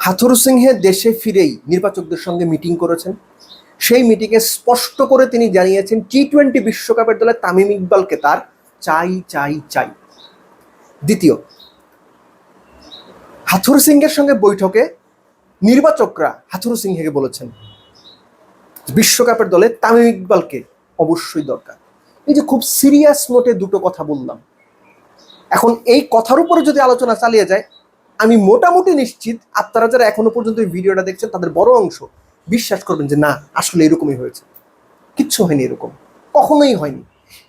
হাথুরু সিংহে দেশে ফিরেই নির্বাচকদের সঙ্গে মিটিং করেছেন। সেই মিটিংয়ে স্পষ্ট করে তিনি জানিয়েছেন টি টোয়েন্টি বিশ্বকাপের দলে তামিম ইকবালকে তার চাই চাই চাই। দ্বিতীয়, হাথুর সিংহের সঙ্গে বৈঠকে নির্বাচকরা হাথুরু সিংহেকে বলেছেন, বিশ্বকাপের দলে তামিম ইকবালকে অবশ্যই দরকার। এই যে খুব সিরিয়াস নোটে দুটো কথা বললাম। এখন এই কথার উপরে যদি আলোচনা চালিয়ে যায় আমি মোটামুটি নিশ্চিত আপনারা যারা এখনও পর্যন্ত এই ভিডিওটা দেখছেন, তাদের বড় অংশ বিশ্বাস করবেন যে না, আসলে এরকমই হয়েছে। কিচ্ছু হয়নি এরকম। কখনোই হয়নি।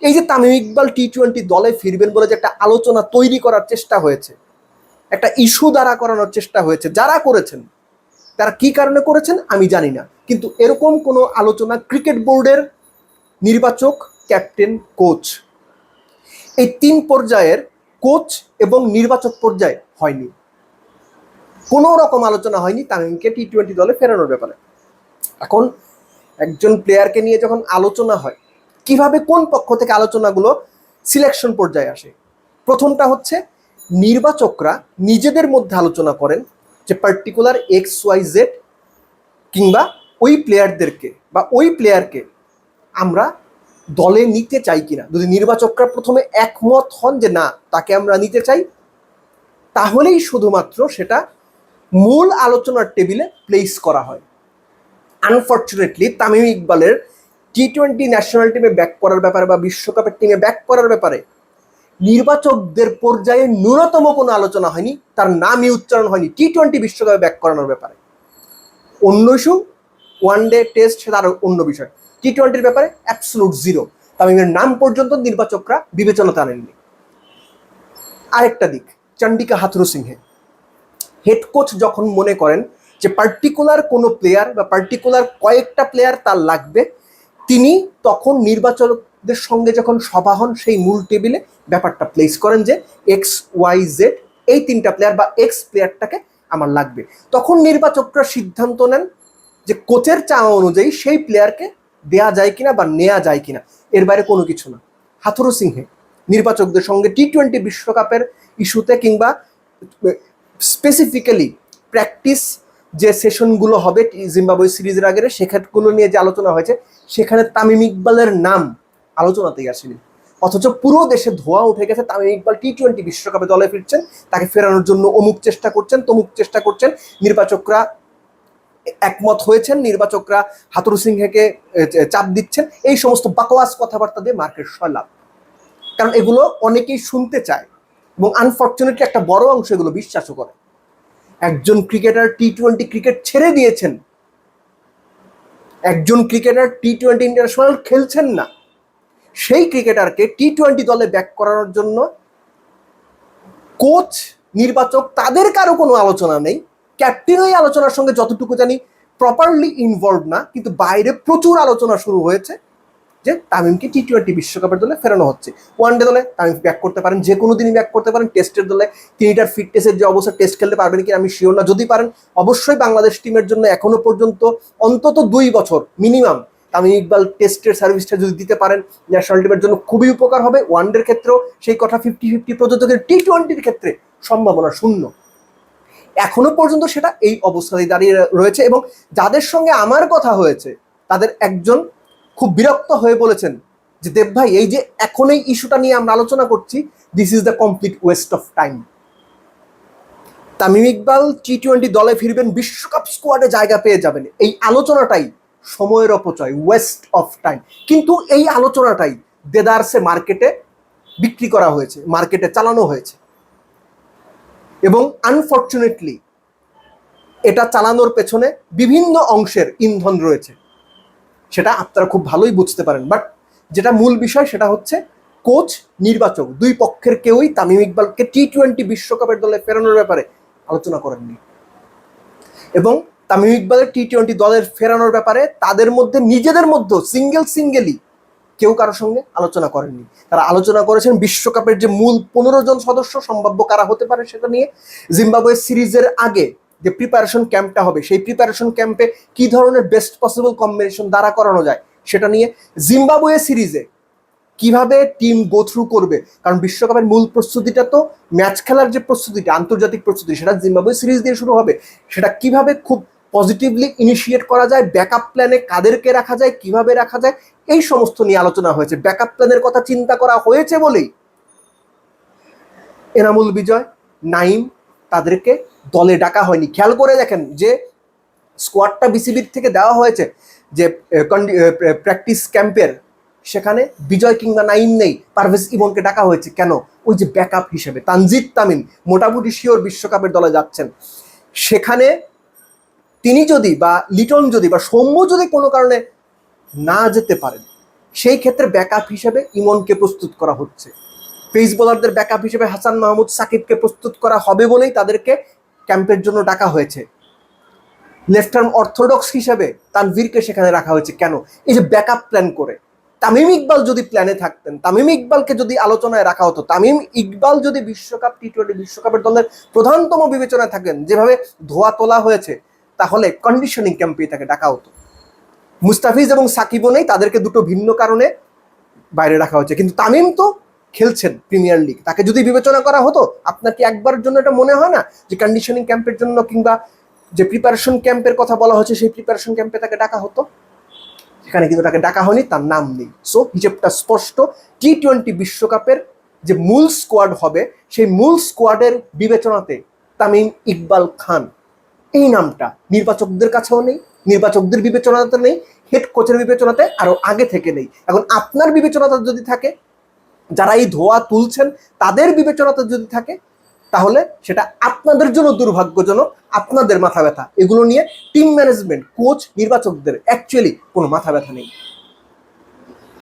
এই যে তামিম ইকবাল টি টোয়েন্টি দলে ফিরবেন বলে যে একটা আলোচনা তৈরি করার চেষ্টা হয়েছে, একটা ইস্যু দ্বারা করানোর চেষ্টা হয়েছে, যারা করেছেন, তারা কি কারণে করেছেন আমি জানি না। কিন্তু এরকম কোনো আলোচনা ক্রিকেট বোর্ডের নির্বাচক, ক্যাপ্টেন, কোচ, এই তিন পর্যায়ের কোচ এবং নির্বাচক পর্যায়ে হয়নি। কোনো রকম আলোচনা হয়নি তামিমকে টি টোয়েন্টি দলে ফেরানোর ব্যাপারে। এখন একজন প্লেয়ারকে নিয়ে যখন আলোচনা হয়, কীভাবে কোন পক্ষ থেকে আলোচনাগুলো সিলেকশন পর্যায়ে আসে? প্রথমটা হচ্ছে নির্বাচকরা নিজেদের মধ্যে আলোচনা করেন যে পার্টিকুলার এক্স ওয়াই জেড কিংবা ওই প্লেয়ারদেরকে বা ওই প্লেয়ারকে আমরা দলে নিতে চাই কিনা। যদি নির্বাচকরা প্রথমে একমত হন যে না, তাকে আমরা নিতে চাই, তাহলেই শুধুমাত্র সেটা মূল আলোচনার টেবিলে প্লেস করা হয়। আনফর্চুনেটলি তামিম ইকবালের টি টোয়েন্টি ন্যাশনাল টিমে ব্যাক করার ব্যাপারে বা বিশ্বকাপের টিমে ব্যাক করার ব্যাপারে নির্বাচকদের পর্যায়ে ন্যূনতম কোনো আলোচনা হয়নি, তার নামই উচ্চারণ হয়নি টি টোয়েন্টি বিশ্বকাপে ব্যাক করানোর ব্যাপারে। অন্য ইস্যু ওয়ান ডে টেস্ট সেটা আরও অন্য বিষয়। টি টোয়েন্টির ব্যাপারে অ্যাবসলুট জিরো তামিমের নাম পর্যন্ত নির্বাচকরা বিবেচনাতে আনেননি। আরেকটা দিক, Chandika Hathurusingha. Head coach যখন মনে করেন যে পার্টিকুলার কোনো প্লেয়ার বা পার্টিকুলার কয়েকটা প্লেয়ার তার লাগবে, তিনি তখন নির্বাচকদের সঙ্গে যখন সভা হন, সেই মূল টেবিলে ব্যাপারটা প্লেস করেন যে এক্স ওয়াই জেড এই তিনটা প্লেয়ার বা এক্স প্লেয়ারটাকে আমার লাগবে। তখন নির্বাচকরা সিদ্ধান্ত নেন যে কোচের চাওয়া অনুযায়ী সেই প্লেয়ারকে দেয়া যায় কিনা বা নেওয়া যায় কিনা। এর বাইরে কোনো কিছু না। হাথুরু সিংহে নির্বাচকদের সঙ্গে টি টোয়েন্টি বিশ্বকাপের ইস্যুতে কিংবা স্পেসিফিক্যালি প্র্যাকটিস যে সেশনগুলো হবে জিম্বাবুয়ে সিরিজের আগের, সেখানগুলো নিয়ে যে আলোচনা হয়েছে, সেখানে তামিম ইকবালের নাম আলোচনাতেই আসেনি। অথচ পুরো দেশে ধোয়া উঠে গেছে, তামিম ইকবাল টি টোয়েন্টি বিশ্বকাপে দলে ফিরছেন, তাকে ফেরানোর জন্য অমুক চেষ্টা করছেন, তমুক চেষ্টা করছেন, নির্বাচকরা একমত হয়েছেন, নির্বাচকরা হাতুরু সিংহেকে চাপ দিচ্ছেন, এই সমস্ত বাকওয়াস কথাবার্তা দিয়ে মার্কেট লাভ কারণ এগুলো অনেকেই শুনতে চায়। এবং আনফর্চুনেটলি একটা বড় অংশ এগুলো বিশ্বাসও করে। একজন ক্রিকেটার টি টোয়েন্টি ক্রিকেট ছেড়ে দিয়েছেন। একজন ক্রিকেটার টি টোয়েন্টি ইন্টারন্যাশনাল খেলছেন না। সেই ক্রিকেটারকে টি টোয়েন্টি দলে ব্যাক করানোর জন্য কোচ নির্বাচক তাদের কারও কোনো আলোচনা নেই। ক্যাপ্টেন ওই আলোচনার সঙ্গে যতটুকু জানি প্রপারলি ইনভলভ না, কিন্তু বাইরে প্রচুর আলোচনা শুরু হয়েছে। যে তামিমকে টি টোয়েন্টি বিশ্বকাপের দলে ফেরানো হচ্ছে। ওয়ান ডে দলে তামিম ব্যাক করতে পারেন, যে কোনো দিনই ব্যাক করতে পারেন। টেস্টের দলে তার ফিটনেসের যে অবস্থা টেস্ট খেলতে পারবেন কি? আমি শিওর না। যদি পারেন, অবশ্যই বাংলাদেশ টিমের জন্য এখনও পর্যন্ত অন্তত দুই বছর মিনিমাম তামিম ইকবাল টেস্টের সার্ভিসটা যদি দিতে পারেন ন্যাশনাল টিমের জন্য খুবই উপকার হবে। ওয়ান ডের ক্ষেত্রেও সেই কথা ফিফটি ফিফটি প্রযোজ্য টি টোয়েন্টির ক্ষেত্রে সম্ভাবনা শূন্য। এখনও পর্যন্ত সেটা এই অবস্থাতেই দাঁড়িয়ে রয়েছে এবং যাদের সঙ্গে আমার কথা হয়েছে, তাদের একজন খুব বিরক্ত হয়ে বলেছেন যে, দেব ভাই, এই যে এখন এই ইস্যুটা নিয়ে আমরা আলোচনা করছি this is the complete waste of time Tamim Iqbal T twenty দলে ফিরবেন, বিশ্বকাপ স্কোয়াডে জায়গা পেয়ে যাবেন। এই আলোচনাটাই সময়ের অপচয় ওয়েস্ট অফ টাইম কিন্তু এই আলোচনাটাই দেদারসে মার্কেটে বিক্রি করা হয়েছে, মার্কেটে চালানো হয়েছে। এবং আনফর্চুনেটলি এটা চালানোর পেছনে বিভিন্ন অংশের ইন্ধন রয়েছে। সেটা আপনারা খুব ভালোই বুঝতে পারেন। বাট যেটা মূল বিষয় সেটা হচ্ছে কোচ নির্বাচক দুই পক্ষের কেউই তামিম ইকবালকে টি টোয়েন্টি বিশ্বকাপের দলে ফেরানোর ব্যাপারে আলোচনা করেননি। এবং তামিম ইকবালের টি টোয়েন্টি দলের ফেরানোর ব্যাপারে তাদের মধ্যে নিজেদের মধ্যে সিঙ্গেল সিঙ্গেলই কেউ কারোর সঙ্গে আলোচনা করেননি। তারা আলোচনা করেছেন বিশ্বকাপের যে মূল পনেরো জন সদস্য, সম্ভাব্য কারা হতে পারে সেটা নিয়ে। জিম্বাবুয়ে সিরিজের আগে যে প্রিপারেশন ক্যাম্পটা হবে, সেই প্রিপারেশন ক্যাম্পে কি ধরনের বেস্ট পসিবল কম্বিনেশন দ্বারা করানো যায়, সেটা নিয়ে জিম্বাবুয়ে সিরিজে কীভাবে টিম গো থ্রু করবে, কারণ বিশ্বকাপের মূল প্রস্তুতিটা তো ম্যাচ খেলার যে প্রস্তুতিটা, আন্তর্জাতিক প্রস্তুতি, সেটা জিম্বাবুয়ে সিরিজ দিয়ে শুরু হবে। সেটা কীভাবে খুব পজিটিভলি ইনিশিয়েট করা যায় ব্যাকআপ প্ল্যানে কাদেরকে রাখা যায়, কীভাবে রাখা যায়, এই সমস্ত নিয়ে আলোচনা হয়েছে। ব্যাকআপ প্ল্যানের কথা চিন্তা করা হয়েছে বলেই এনামুল বিজয়, নাইম তাদেরকে দলে ডাকা হয়নি। খেয়াল করে দেখেন যে স্কোয়াডটা বিসিবির থেকে দেওয়া হয়েছে যে প্র্যাকটিস ক্যাম্পের সেখানে বিজয় কিংবা নাইম নেই, পারভেজ ইমনকে ডাকা হয়েছে। কেন? ওই যে ব্যাকআপ হিসেবে তানজিদ তামিম মোটামুটি শিওর বিশ্বকাপের দলে যাচ্ছেন। সেখানে তিনি যদি বা লিটন যদি বা সৌম্য যদি কোনো কারণে না যেতে পারেন, সেই ক্ষেত্রে ব্যাকআপ হিসেবে ইমনকে প্রস্তুত করা হচ্ছে। পেস বোলারদের ব্যাকআপ হিসেবে হাসান মাহমুদ সাকিবকে প্রস্তুত করা হবে বলেই তাদেরকে ক্যাম্পের জন্য ডাকা হয়েছে। লেফট আর্ম অর্থোডক্স হিসেবে তানভীরকে সেখানে রাখা হয়েছে। কেন? এই যে ব্যাকআপ প্ল্যান করে। তামিম ইকবাল যদি প্ল্যানে থাকতেন, তামিম ইকবালকে যদি আলোচনায় রাখা হতো, তামিম ইকবাল যদি বিশ্বকাপ টি টোয়েন্টি বিশ্বকাপের দলের প্রধানতম বিবেচনায় থাকেন, যেভাবে ধোয়া তোলা হয়েছে, তাহলে কন্ডিশনিং ক্যাম্পে তাকে ডাকা হতো। মুস্তাফিজ এবং সাকিবও নেই, তাদেরকে দুটো ভিন্ন কারণে বাইরে রাখা হয়েছে। কিন্তু তামিম তো খেলছেন প্রিমিয়ার লিগ তাকে যদি বিবেচনা করা হতো, আপনার কি একবারের জন্য এটা মনে হয় না? যে কন্ডিশনিং ক্যাম্পের জন্য কিংবা যে প্রিপারেশন ক্যাম্পের কথা বলা হচ্ছে, সেই প্রিপারেশন ক্যাম্পে তাকে ডাকা হতো? সেখানে কিন্তু তাকে ডাকা হয়নি, তার নাম নেই। সো হিসেবটা স্পষ্ট। টি টোয়েন্টি বিশ্বকাপের যে মূল স্কোয়াড হবে, সেই মূল স্কোয়াডের বিবেচনাতে তামিম ইকবাল খান। এই নামটা নির্বাচকদের কাছেও নেই, নির্বাচকদের বিবেচনাতে নেই হেড কোচের বিবেচনাতে আরও আগে থেকে নেই। এখন আপনার বিবেচনাতে যদি থাকে যারা এই ধোয়া তুলছেন, তাদের বিবেচনাতে যদি থাকে, তাহলে সেটা আপনাদের জন্য দুর্ভাগ্যজনক, আপনাদের মাথা ব্যথা। এগুলো নিয়ে টিম ম্যানেজমেন্ট কোচ নির্বাচকদের অ্যাকচুয়ালি কোনো মাথা ব্যথা নেই।